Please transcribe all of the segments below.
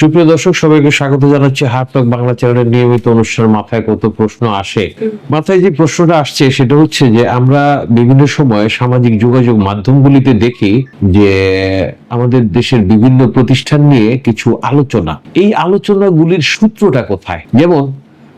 সুপ্রিয় দর্শক, সবাইকে স্বাগত জানাচ্ছি হার্টক বাংলা চ্যানেলের নিয়মিত অনুষ্ঠান। মাথায় কত প্রশ্ন আসে? মাথায় যে প্রশ্নটা আসছে সেটা হচ্ছে যে আমরা বিভিন্ন সময় সামাজিক যোগাযোগ মাধ্যমগুলিতে দেখি যে আমাদের দেশের বিভিন্ন প্রতিষ্ঠান নিয়ে কিছু আলোচনা। এই আলোচনাগুলির সূত্রটা কোথায়? যেমন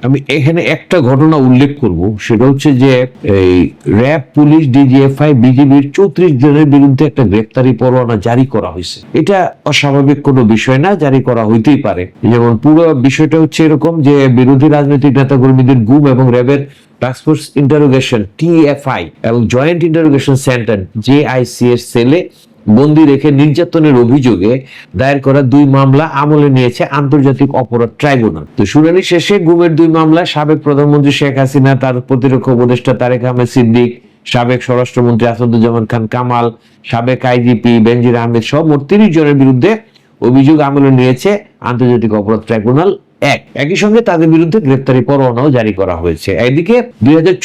আমি এখানে একটা ঘটনা উল্লেখ করব। সেটা হচ্ছে যে এই র্যাব, পুলিশ, ডিজিএফআই, বিজিবির চৌত্রিশ জনের বিরুদ্ধে একটা গ্রেপ্তারি পরোয়ানা জারি করা হয়েছে। এটা অস্বাভাবিক কোনো বিষয় না, জারি করা হইতেই পারে। যেমন পুরো বিষয়টা হচ্ছে এরকম যে বিরোধী রাজনৈতিক নেতা কর্মীদের গুম এবং র্যাবের টাস্কফোর্স ইন্টারোগেশন টিএফআই এবং জয়েন্ট ইন্টারোগেশন সেন্টার জেআইসি এর সেলে বন্দি রেখে নির্যাতনের অভিযোগে দায়ের করা দুই মামলা আমলে নিয়েছে আন্তর্জাতিক অপরাধ ট্রাইব্যুনাল। তো শুনানি শেষে গুমের দুই মামলায় সাবেক প্রধানমন্ত্রী শেখ হাসিনা, তার প্রতিরক্ষা উপদেষ্টা তারেক আহমেদ সিদ্দিক, সাবেক স্বরাষ্ট্রমন্ত্রী আসাদুজ্জামান খান কামাল, সাবেক আইজিপি বেনজির আহমেদ সহ মোট তিরিশ জনের বিরুদ্ধে অভিযোগ আমলে নিয়েছে আন্তর্জাতিক অপরাধ ট্রাইব্যুনাল। এক, একই সঙ্গে তাদের বিরুদ্ধে গ্রেপ্তারি পরোয়ানাও জারি করা হয়েছে। এদিকে দুই হাজার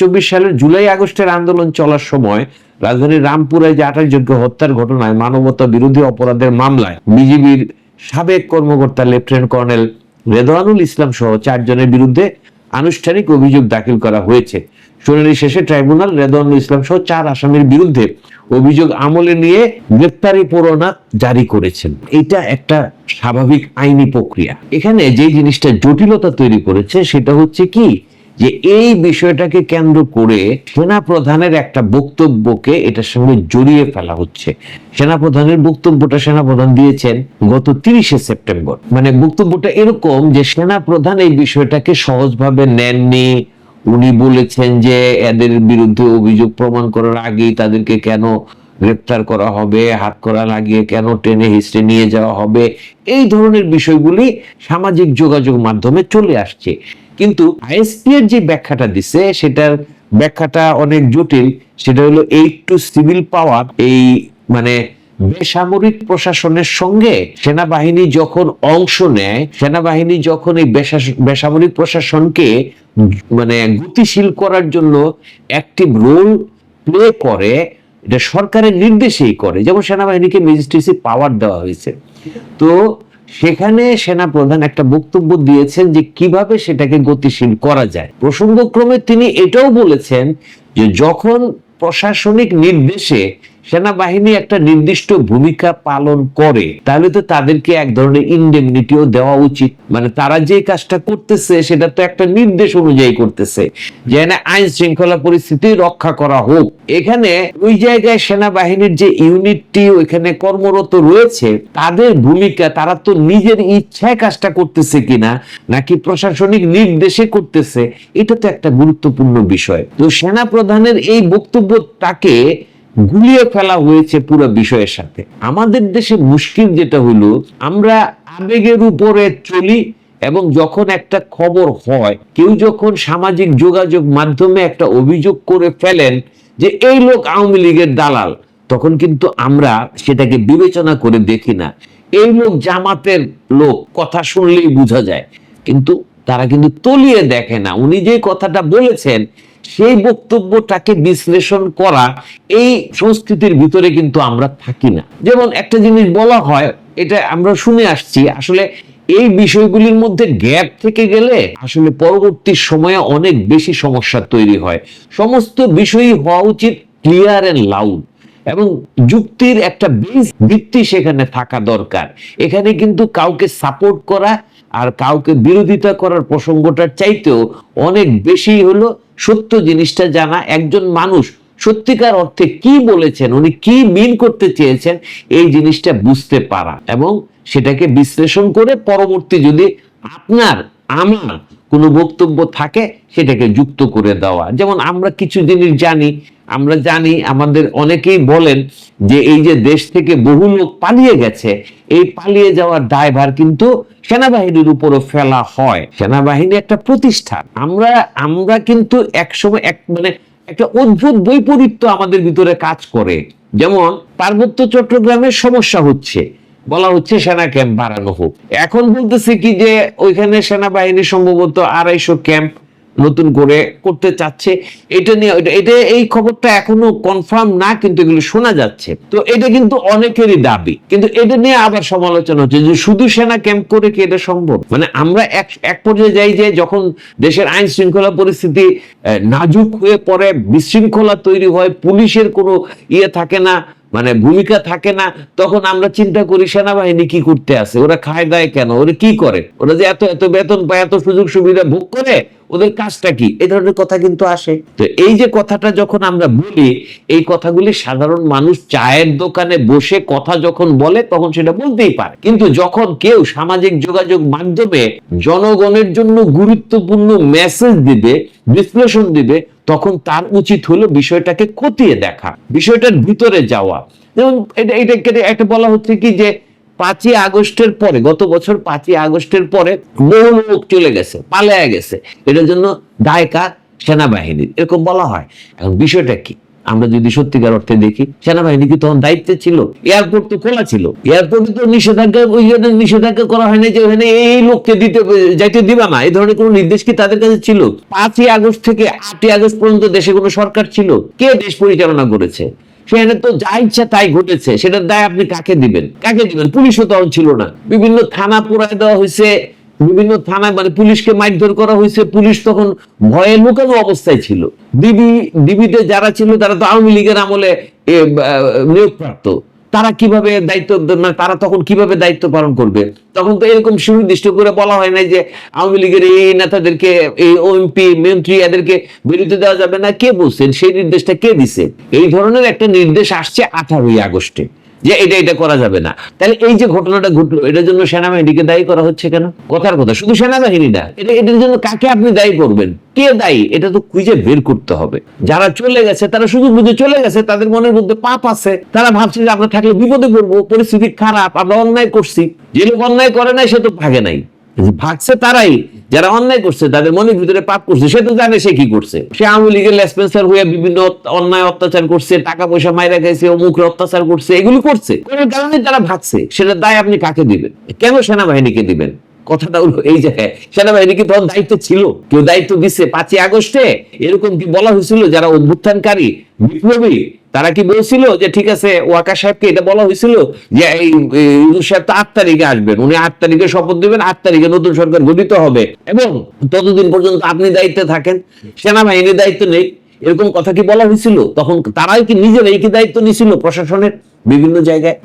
চব্বিশ সালের জুলাই আগস্টের আন্দোলন চলার সময় রাজধানীর রামপুরে যে আঠাশ যোগ্য হত্যার ঘটনায় মানবতা বিরোধী অপরাধের মামলায় বিজিবির সাবেক কর্মকর্তা লেফটেন্যান্ট কর্নেল রেদওয়ানুল ইসলাম সহ চারজনের বিরুদ্ধে আনুষ্ঠানিক অভিযোগ দাখিল করা হয়েছে। শুনানি শেষে ট্রাইব্যুনাল রেদওয়ানুল ইসলাম সহ চার আসামির বিরুদ্ধে অভিযোগ আমলে নিয়ে গ্রেপ্তারি পরোয়ানা জারি করেছেন। এটা একটা স্বাভাবিক আইনি প্রক্রিয়া। এখানে যে জিনিসটা জটিলতা তৈরি করেছে সেটা হচ্ছে কি? যে এই বিষয়টাকে কেন্দ্র করে সেনা প্রধানের একটা বক্তব্যকে এটার সঙ্গে জড়িয়ে ফেলা হচ্ছে। সেনা প্রধানের বক্তব্যটা সেনা প্রধান দিয়েছেন গত তিরিশে সেপ্টেম্বর। মানে বক্তব্যটা এরকম যে সেনা প্রধান এই বিষয়টাকে সহজভাবে নেননি উনি বলেছেন যে এদের বিরুদ্ধে অভিযোগ প্রমাণ করার আগেই তাদেরকে কেন গ্রেপ্তার করা হবে, হাত করা লাগিয়ে কেন টেনে হিস্ট্রে নিয়ে যাওয়া হবে, এই ধরনের বিষয়গুলি সামাজিক যোগাযোগ মাধ্যমে চলে আসছে। কিন্তু আইএসপি এর যে ব্যাখ্যাটা দিছে, সেটার ব্যাখ্যাটা অনেক জটিল। সেটা হলো এইট টু সিভিল পাওয়ার এই মানে বেসামরিক প্রশাসনের সঙ্গে সেনাবাহিনী যখন অংশ নেয়, সেনাবাহিনী যখন এই বেসামরিক প্রশাসনকে মানে গতিশীল করার জন্য অ্যাক্টিভ রোল প্লে করে, এটা সরকারের নির্দেশেই করে। যেমন সেনাবাহিনীকে ম্যাজিস্ট্রেসি পাওয়ার দেওয়া হয়েছে। তো সেখানে সেনা প্রধান একটা বক্তব্য দিয়েছেন যে কীভাবে সেটাকে গতিশীল করা যায়। প্রসঙ্গক্রমে তিনি এটাও বলেছেন যে যখন প্রশাসনিক নির্দেশে সেনাবাহিনী একটা নির্দিষ্ট ভূমিকা পালন করে, তাহলে তো তাদেরকে এক ধরনের ইন্ডেমনিটিও দেওয়া উচিত। মানে তারা যে কাজটা করতেছে, সেটা তো একটা নির্দেশ অনুযায়ী করতেছে যে আইন শৃঙ্খলা পরিস্থিতি রক্ষা করা হোক। এখানে ওই জায়গায় সেনাবাহিনীর যে ইউনিটটি ওইখানে কর্মরত রয়েছে, তাদের ভূমিকা, তারা তো নিজের ইচ্ছায় কাজটা করতেছে কিনা, নাকি প্রশাসনিক নির্দেশে করতেছে, এটা তো একটা গুরুত্বপূর্ণ বিষয়। তো সেনা প্রধানের এই বক্তব্যটাকে গুলিয়ে ফেলা হয়েছে পুরো বিষয়ের সাথে। আমাদের দেশে মুশকিল যেটা হলো আমরা আবেগের উপরে চলি এবং যখন একটা খবর হয়, কেউ যখন সামাজিক যোগাযোগ মাধ্যমে একটা অভিযোগ করে ফেলেন যে এই লোক আওয়ামী লীগের দালাল, তখন কিন্তু আমরা সেটাকে বিবেচনা করে দেখি না। এই লোক জামাতের লোক, কথা শুনলেই বোঝা যায়। কিন্তু তারা কিন্তু তলিয়ে দেখে না। উনি যে কথাটা বলেছেন সেই বক্তব্যটাকে বিশ্লেষণ করা এই সংস্কৃতির ভিতরে কিন্তু আমরা থাকি না। যেমন একটা জিনিস বলা হয়, এটা আমরা শুনে আসছি, আসলে এই বিষয়গুলির মধ্যে গ্যাপ থেকে গেলে আসলে পরবর্তী সময়ে অনেক বেশি সমস্যা তৈরি হয়। সমস্ত বিষয়ই হওয়া উচিত ক্লিয়ার এন্ড লাউড এবং যুক্তির একটা ভিত্তি সেখানে থাকা দরকার। এখানে কিন্তু কাউকে সাপোর্ট করা আর কাউকে বিরোধিতা করার প্রসঙ্গটার চাইতেও অনেক বেশি হলো সত্য জিনিসটা জানা একজন মানুষ। সত্যিকার অর্থে কি বলেছেন, উনি কি মিন করতে চেয়েছেন, এই জিনিসটা বুঝতে পারা এবং সেটাকে বিশ্লেষণ করে পরবর্তী যদি আপনার, আমার কোনো বক্তব্য থাকে, সেটাকে যুক্ত করে দেওয়া। যেমন আমরা কিছু জিনিস জানি আমরা জানি আমাদের অনেকেই বলেন যে এই যে দেশ থেকে বহু লোক পালিয়ে গেছে, এই পালিয়ে যাওয়ার দায়ভার কিন্তু সেনাবাহিনীর উপরও ফেলা হয়। সেনাবাহিনী একটা প্রতিষ্ঠান। আমরা আমরা কিন্তু একসময় এক মানে একটা অদ্ভুত বৈপরীত্য আমাদের ভিতরে কাজ করে। যেমন পার্বত্য চট্টগ্রামের সমস্যা হচ্ছে। বলা হচ্ছে সেনা ক্যাম্প বাড়ানো হোক। এখন বলতেছে কি যে ওইখানে সেনাবাহিনী সম্ভবত আড়াইশো ক্যাম্প নতুন করে করতে চাচ্ছে, এটা নিয়ে এটা- এই খবরটা এখনও কনফার্ম না, কিন্তু এগুলো শোনা যাচ্ছে। তো এটা কিন্তু অনেকেরই দাবি। কিন্তু এটা নিয়ে আবার সমালোচনা হচ্ছে যে শুধু সেনা ক্যাম্প করে কি এটা সম্ভব? মানে আমরা এক এক পর্যায়ে যাই যে যখন দেশের আইন শৃঙ্খলা পরিস্থিতি নাজুক হয়ে পড়ে, বিশৃঙ্খলা তৈরি হয়, পুলিশের কোনো ইয়ে থাকে না মানে ভূমিকা থাকে না তখন আমরা চিন্তা করি সেনাবাহিনী কি করতে আছে ওরা খায় দায় কেন ওরা কি করে? ওরা যে এত এত বেতন পায় এত সুযোগ সুবিধা ভোগ করে ওদের কাজটা কি? এই ধরনের কথা কিন্তু আসে। তো এই যে কথাটা যখন আমরা বলি এই কথাগুলি সাধারণ মানুষ চায়ের দোকানে বসে কথা যখন বলে তখন সেটা বলতেই পারে। কিন্তু যখন কেউ সামাজিক যোগাযোগ মাধ্যমে জনগণের জন্য গুরুত্বপূর্ণ মেসেজ দিবে বিশ্লেষণ দিবে তখন তার উচিত হলো বিষয়টাকে খতিয়ে দেখা, বিষয়টার ভিতরে যাওয়া। যেমন এটা একটা বলা হচ্ছে কি যে পাঁচই আগস্টের পরে, গত বছর পাঁচই আগস্টের পরে বহু লোক চলে গেছে, পালায়া গেছে। এটার জন্য দায় কার সেনাবাহিনীর এরকম বলা হয়। এখন বিষয়টা কি? আমরা যদি সত্যিকার অর্থে দেখি, সেনাবাহিনী কি তখন দায়িত্বে ছিল? এয়ারপোর্ট তো খোলা ছিল। এয়ারপোর্টে তো নিষেধাজ্ঞা, ওই জন্য নিষেধাজ্ঞা করা হয় না যে ওখানে এই লোককে দিতে, যাইতে দিবা না। এই ধরনের কোনো নির্দেশ কি তাদের কাছে ছিল? পাঁচই আগস্ট থেকে আটই আগস্ট পর্যন্ত দেশে কোনো সরকার ছিল? কে দেশ পরিচালনা করেছে? সেখানে তো যা ইচ্ছা তাই ঘটেছে। সেটার দায় আপনি কাকে দিবেন? কাকে দিবেন? পুলিশও তখন ছিল না। বিভিন্ন থানা পোড়ায় দেওয়া হয়েছে। বিভিন্ন থানায় মানে পুলিশকে মারধর করা হয়েছে। পুলিশ তখন ভয়ে লুকানো অবস্থায় ছিল। ডিবি ডিবিতে যারা ছিল তারা তো আওয়ামী লীগের আমলে এ, আহ, নিয়োগপ্রাপ্ত। তারা কীভাবে দায়িত্ব মানে তারা তখন কীভাবে দায়িত্ব পালন করবে? তখন তো এরকম সুনির্দিষ্ট করে বলা হয় নাই যে আওয়ামী লীগের এই নেতাদেরকে এই ওএমপি মন্ত্রী এদেরকে বিরুদ্ধে দেওয়া যাবে না। কে বলছেন? সেই নির্দেশটা কে দিছে? এই ধরনের একটা নির্দেশ আসছে আঠারোই আগস্টে। যে এটা এটা করা যাবে না। তাহলে এই যে ঘটনাটা ঘটলো, এটার জন্য সেনাবাহিনীকে দায়ী করা হচ্ছে কেন? কথার কথা, শুধু সেনাবাহিনী না, এটা এটার জন্য কাকে আপনি দায়ী করবেন? কে দায়ী? এটা তো খুঁজে বের করতে হবে। যারা চলে গেছে, তারা শুধু বুঝে চলে গেছে, তাদের মনের মধ্যে পাপ আছে। তারা ভাবছে যে আমরা থাকলে বিপদে পড়ব, পরিস্থিতি খারাপ, আমরা অন্যায় করছি। যে লোক অন্যায় করে নাই, সে তো ভাগে নাই। ভাগছে তারাই, যারা অন্যায় করছে, তাদের মনের ভিতরে পাপ করছে, সে তো জানে সে কি করছে। সে আওয়ামী লীগের লেসপেন্সার হয়ে বিভিন্ন অন্যায় অত্যাচার করছে, টাকা পয়সা মাইরা খাইছে অমুখের অত্যাচার করছে, এগুলো করছে। কোন কারণে তারা ভাগছে সেটা দায় আপনি কাকে দিবেন? কেন সেনাবাহিনীকে দিবেন? কথাটা হলো এই জায়গায় সেনাবাহিনী কি তখন দায়িত্ব ছিল, কেউ দায়িত্ব দিচ্ছে পাঁচই আগস্টে এরকম কি বলা হয়েছিল, যারা অভ্যুত্থানকারী, বিপ্লবী, তারা কি বলছিল যে, ঠিক আছে, ওয়াকা সাহেবকে এটা বলা হয়েছিল যে, এই এই সাহেব তো আট তারিখে আসবেন। উনি আট তারিখে শপথ দিবেন, আট তারিখে নতুন সরকার গঠিত হবে। এবং ততদিন পর্যন্ত আপনি দায়িত্বে থাকেন, সেনাবাহিনীর দায়িত্ব নেই। এরকম কথা কি বলা হয়েছিল? তখন তারাই কি নিজেরাই কি দায়িত্ব নিছিল প্রশাসনের বিভিন্ন জায়গায়?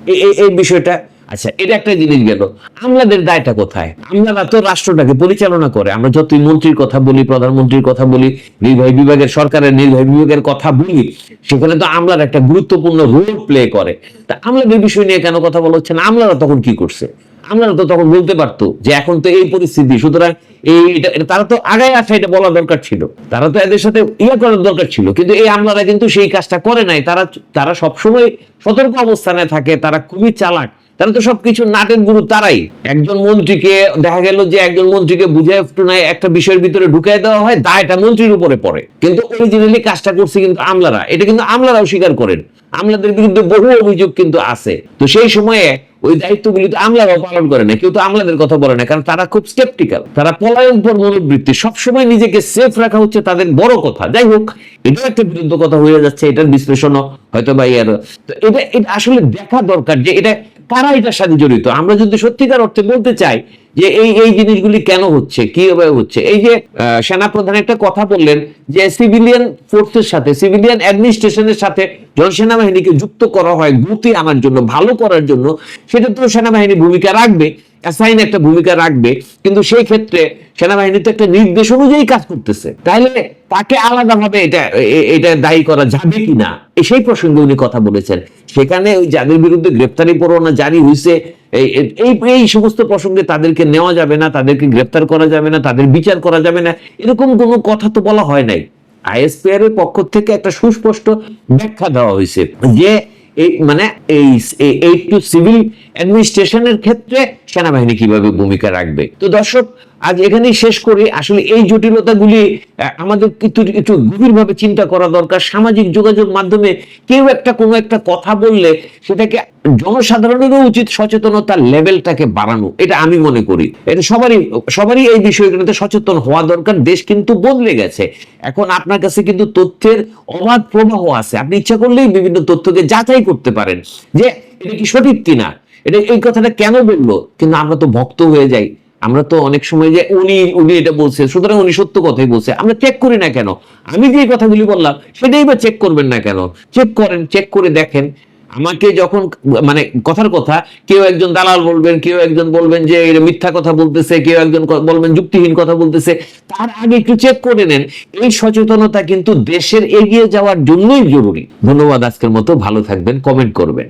এই বিষয়টা আচ্ছা এটা একটা জিনিস গেল। আমলাদের দায়টা কোথায়? আমলারা তো রাষ্ট্রটাকে পরিচালনা করে। আমরা যতই মন্ত্রীর কথা বলি, প্রধানমন্ত্রীর কথা বলি, নির্বাহী বিভাগের সরকারের নির্বাহী বিভাগের কথা বলি, সেখানে তো আমলার একটা গুরুত্বপূর্ণ রোল প্লে করে। তা আমলাদের বিষয় নিয়ে কেন কথা বলা হচ্ছে না? আমলারা তখন কি করছে? আমলারা তো তখন বলতে পারতো যে এখন তো এই পরিস্থিতি, সুতরাং এই তারা তো আগায় আসা, এটা বলা দরকার ছিল। তারা তো এদের সাথে ইয়ে করার দরকার ছিল। কিন্তু এই আমলারা কিন্তু সেই কাজটা করে নাই। তারা তারা সবসময় সতর্ক অবস্থানে থাকে, তারা খুবই চালাক। তারা তো সবকিছু নাটের গুরু তারাই। একজন মন্ত্রীকে, দেখা গেল যে একজন মন্ত্রীকে বুঝে একটু নাই, একটা বিষয়ের ভিতরে ঢুকাই দেওয়া হয় দায়টা মন্ত্রীর উপরে পড়ে। কিন্তু অরিজিনালি কাজটা করছে কিন্তু আমলারা। এটা কিন্তু আমলারাও স্বীকার করেন। আমলাদের বিরুদ্ধে বহু অভিযোগ কিন্তু আছে। তো সেই সময়ে ওই দায়িত্বগুলি তো আমলারাও পালন করে না, কেউ তো আমলাদের কথা বলে না, কারণ তারা খুব স্কেপটিক্যাল তারা পলায়ন পর মনোবৃত্তি, সবসময় নিজেকে সেফ রাখা হচ্ছে তাদের বড় কথা। যাই হোক, এটাও একটা বিরুদ্ধ কথা হয়ে যাচ্ছে, এটার বিশ্লেষণও হয়তো বা ইয়ার। তো এটা এটা আসলে দেখা দরকার যে এটা কারা এটার সাথে জড়িত? আমরা যদি সত্যিকার অর্থে বলতে চাই যে এই এই জিনিসগুলি কেন হচ্ছে কীভাবে হচ্ছে? এই যে সেনা সেনাপ্রধান একটা কথা বললেন যে সিভিলিয়ান ফোর্সের সাথে সিভিলিয়ান অ্যাডমিনিস্ট্রেশনের সাথে যখন সেনাবাহিনীকে যুক্ত করা হয়, গতি আনার জন্য, ভালো করার জন্য সেটা তো সেনাবাহিনী ভূমিকা রাখবে। অ্যাসাইন একটা ভূমিকা রাখবে, কিন্তু সেই ক্ষেত্রে সেনাবাহিনী তো একটা নির্দেশ অনুযায়ী কাজ করতেছে। তাহলে তাকে আলাদাভাবে এটা এটা দায়ী করা যাবে কিনা? এই সেই প্রসঙ্গে উনি কথা বলেছেন। সেখানে ওই যাদের বিরুদ্ধে গ্রেপ্তারি পরোয়ানা জারি হয়েছে এই এই এই সমস্ত প্রসঙ্গে তাদেরকে নেওয়া যাবে না, তাদেরকে গ্রেপ্তার করা যাবে না, তাদের বিচার করা যাবে না, এরকম কোনো কথা তো বলা হয় নাই। আইএসপিআর এর পক্ষ থেকে একটা সুস্পষ্ট ব্যাখ্যা দেওয়া হয়েছে যে এই মানে এই এইট টু সিভিল অ্যাডমিনিস্ট্রেশনের ক্ষেত্রে সেনাবাহিনী কীভাবে ভূমিকা রাখবে? তো দর্শক, আজ এখানেই শেষ করি। আসলে এই জটিলতাগুলি আমাদের কিন্তু একটু গভীরভাবে চিন্তা করা দরকার। সামাজিক যোগাযোগ মাধ্যমে কেউ একটা, কোনো একটা কথা বললে সেটাকে জনসাধারণেরও উচিত সচেতনতার লেভেলটাকে বাড়ানো। এটা আমি মনে করি। এটা সবারই সবারই এই বিষয়গুলোতে সচেতন হওয়া দরকার। দেশ কিন্তু বদলে গেছে। এখন আপনার কাছে কিন্তু তথ্যের অবাধ প্রবাহ আছে। আপনি ইচ্ছা করলেই বিভিন্ন তথ্যকে যাচাই করতে পারেন যে এটা কি সঠিক কিনা। এটা এই কথাটা কেন বলল? কিন্তু আমরা তো ভক্ত হয়ে যাই। আমরা তো অনেক সময় যে উনি উনি এটা বলছে, সুতরাং উনি সত্য কথাই বলছে। আমরা চেক করি না কেন? আমি যে কথাগুলি বললাম, সেটাই বা চেক করবেন না কেন? চেক করেন চেক করে দেখেন। আমাকে যখন মানে কথার কথা, কেউ একজন দালাল বলবেন, কেউ একজন বলবেন যে মিথ্যা কথা বলতেছে, কেউ একজন বলবেন যুক্তিহীন কথা বলতেছে, তার আগে একটু চেক করে নেন। এই সচেতনতা কিন্তু দেশের এগিয়ে যাওয়ার জন্যই জরুরি। ধন্যবাদ আজকের মতো, ভালো থাকবেন কমেন্ট করবেন।